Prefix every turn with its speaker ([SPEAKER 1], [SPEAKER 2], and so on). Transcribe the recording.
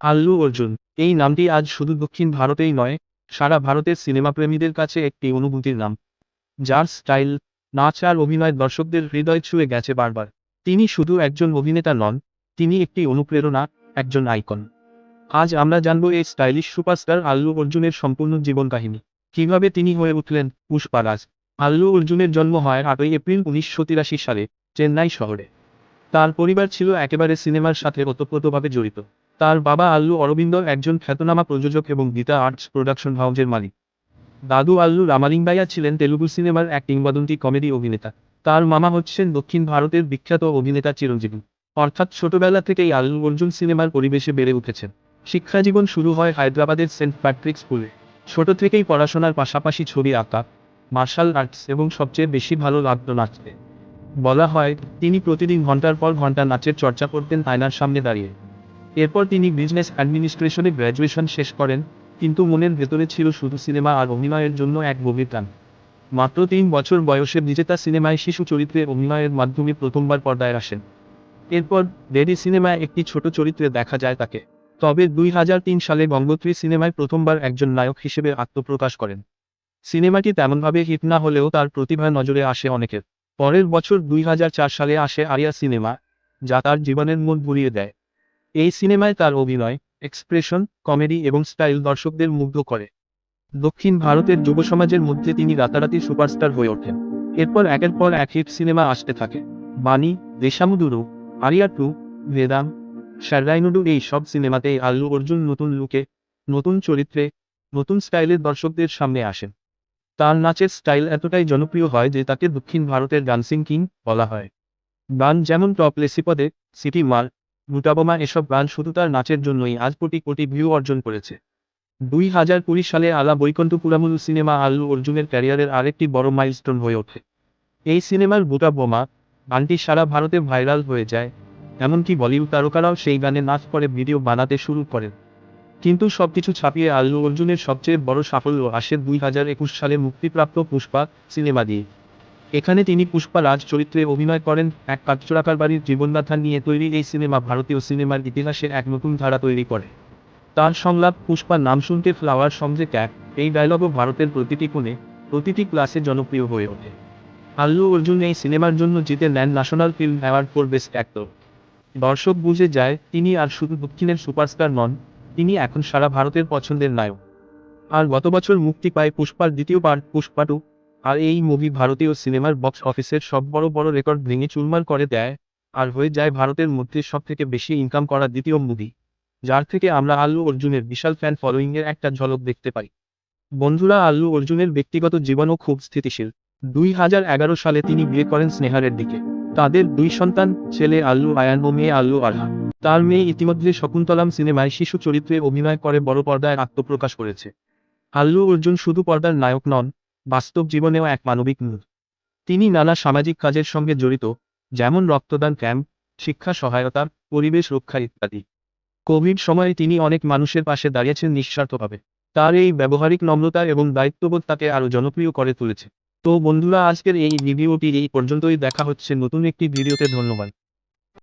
[SPEAKER 1] আল্লু অর্জুন, এই নামটি আজ শুধু দক্ষিণ ভারতেই নয়, সারা ভারতের সিনেমাপ্রেমীদের কাছে একটি অনুভূতির নাম। যার স্টাইল, নাচ আর অভিনয় দর্শকদের হৃদয় ছুঁয়ে গেছে বারবার। তিনি শুধু একজন অভিনেতা নন, তিনি একটি অনুপ্রেরণা, একজন আইকন। আজ আমরা জানব এই স্টাইলিশ সুপারস্টার আল্লু অর্জুনের সম্পূর্ণ জীবন কাহিনী কীভাবে তিনি হয়ে উঠলেন পুষ্পারাজ আল্লু অর্জুনের জন্ম হয় আটই এপ্রিল উনিশশো তিরাশি সালে, চেন্নাই শহরে। তার পরিবার ছিল একেবারে সিনেমার সাথে ওতপ্রোতভাবে জড়িত। তার বাবা আল্লু অরবিন্দ একজন খ্যাতনামা প্রযোজক এবং গীতা আর্টস প্রোডাকশন হাউজের মালিক। দাদু আল্লু রামালিঙ্গাইয়া ছিলেন তেলুগু সিনেমার এক কিংবদন্তি কমেডি অভিনেতা। তার মামা হচ্ছেন দক্ষিণ ভারতের বিখ্যাত অভিনেতা চিরঞ্জীবী। অর্থাৎ ছোটবেলা থেকেই আল্লু অর্জুন সিনেমার পরিবেশে বেড়ে উঠেছেন। শিক্ষাজীবন শুরু হয় হায়দ্রাবাদের সেন্ট প্যাট্রিক স্কুলে। ছোট থেকেই পড়াশোনার পাশাপাশি ছবি আঁকা, মার্শাল আর্টস এবং সবচেয়ে বেশি ভালো লাগতো নাচতে। বলা হয়, তিনি প্রতিদিন ঘণ্টার পর ঘণ্টা নাচের চর্চা করতেন আয়নার সামনে দাঁড়িয়ে। এরপর তিনি বিজনেস অ্যাডমিনিস্ট্রেশনে গ্র্যাজুয়েশন শেষ করেন, কিন্তু মনের ভেতরে ছিল শুধু সিনেমা আর অভিনয়ের জন্য এক গভীর টান। মাত্র তিন বছর বয়সে বিজেতা সিনেমায় শিশু চরিত্রে অভিনয়ের মাধ্যমে প্রথমবার পর্দায় আসেন। এরপর ডেডি সিনেমায় একটি ছোট চরিত্রে দেখা যায় তাকে। তবে দুই হাজার তিন সালে গঙ্গোত্রী সিনেমায় প্রথমবার একজন নায়ক হিসেবে আত্মপ্রকাশ করেন। সিনেমাটি তেমনভাবে হিট না হলেও তার প্রতিভা নজরে আসে অনেকের। পরের বছর দুই হাজার চার সালে আসে আরিয়া সিনেমা, যা তার জীবনের মন ঘুরিয়ে দেয়। এই সিনেমায় তার অভিনয় এক্সপ্রেশন কমেডি এবং স্টাইল দর্শকদের মুগ্ধ করে। দক্ষিণ ভারতের যুব সমাজের মধ্যে তিনি রাতারাতি সুপারস্টার হয়ে ওঠেন। এরপর একের পর এক হিট সিনেমা আসতে থাকে। বাণী, দেশামুদুরু, আরিয়া টু ভেদাম শাররাইনুডু এই সব সিনেমাতেই আল্লু অর্জুন নতুন লুকে নতুন চরিত্রে, নতুন স্টাইলের দর্শকদের সামনে আসেন। তার নাচের স্টাইল এতটাই জনপ্রিয় হয় যে তাকে দক্ষিণ ভারতের ডান্সিং কিং বলা হয়। গান যেমন টপ লেসিপদে, সিটি মাল মুটাবোমা এসব গান শুধু তার নাচের জন্যই আজ কোটি কোটি ভিউ অর্জন করেছে। দুই হাজার কুড়ি সালে আলা বৈকণ্ঠপুরামুল সিনেমা আল্লু অর্জুনের ক্যারিয়ারের আরেকটি বড় মাইলস্টোন হয়ে ওঠে। এই সিনেমার বুটা বোমা গানটি সারা ভারতে ভাইরাল হয়ে যায়, এমনকি বলিউড তারকারাও সেই গানে নাচ করে, ভিডিও বানাতে শুরু করেন। কিন্তু সবকিছু ছাপিয়ে আল্লু অর্জুনের সবচেয়ে বড় সাফল্য আসে দুই হাজার একুশ সালে মুক্তিপ্রাপ্ত পুষ্পা সিনেমা দিয়ে। এখানে তিনি পুষ্পা রাজ চরিত্রে অভিনয় করেন। এক কাঠচোরাকার বাড়ির জীবনগাথা নিয়ে তৈরি এই সিনেমা ভারতীয় সিনেমার ইতিহাসে এক নতুন ধারা তৈরি করে। তার সংলাপ, পুষ্পার নাম শুনতে ফ্লাওয়ার সঙ্গে ক্যাক। এই ডায়লগও ভারতের প্রতিটি কোণে, প্রতিটি ক্লাসে জনপ্রিয় হয়ে ওঠে। আল্লু অর্জুন এই সিনেমার জন্য জিতে নেন national film award for best actor দর্শক বুঝে যায়, তিনি আর শুধু দক্ষিণের সুপারস্টার নন, তিনি এখন সারা ভারতের পছন্দের নায়ক। আর গত বছর মুক্তি পায় পুষ্পার দ্বিতীয় পার্ট পুষ্পা টু আর এই মুভি ভারতীয় সিনেমার বক্স অফিসের সব বড় বড় রেকর্ড ভেঙে চুরমার করে দেয়, আর হয়ে যায় ভারতের মধ্যে সব থেকে বেশি ইনকাম করা দ্বিতীয় মুভি যার থেকে আমরা আল্লু অর্জুনের বিশাল ফ্যান ফলোয়িংয়ের একটা ঝলক দেখতে পাই। বন্ধুরা, আল্লু অর্জুনের ব্যক্তিগত জীবনও খুব স্থিতিশীল। দুই হাজার এগারো সালে তিনি বিয়ে করেন স্নেহারের দিকে। তাদের দুই সন্তান, ছেলে আল্লু, আয়ান ও মেয়ে আল্লু আরহা। তার মেয়ে ইতিমধ্যে শকুন্তলাম সিনেমায় শিশু চরিত্রে অভিনয় করে বড় পর্দায় আত্মপ্রকাশ করেছে। আল্লু অর্জুন শুধু পর্দার নায়ক নন বাস্তব জীবনেও এক মানবিক নূর তিনি নানা সামাজিক কাজের সঙ্গে জড়িত, যেমন রক্তদান ক্যাম্প, শিক্ষা সহায়তা, পরিবেশ রক্ষা ইত্যাদি। কোভিড সময়ে তিনি অনেক মানুষের পাশে দাঁড়িয়েছেন নিঃস্বার্থভাবে। তার এই ব্যবহারিক নম্রতা এবং দায়িত্ববোধ তাকে আরও জনপ্রিয় করে তুলেছে। তো বন্ধুরা, আজকের এই ভিডিওটি এই পর্যন্তই। দেখা হচ্ছে নতুন একটি ভিডিওতে। ধন্যবাদ।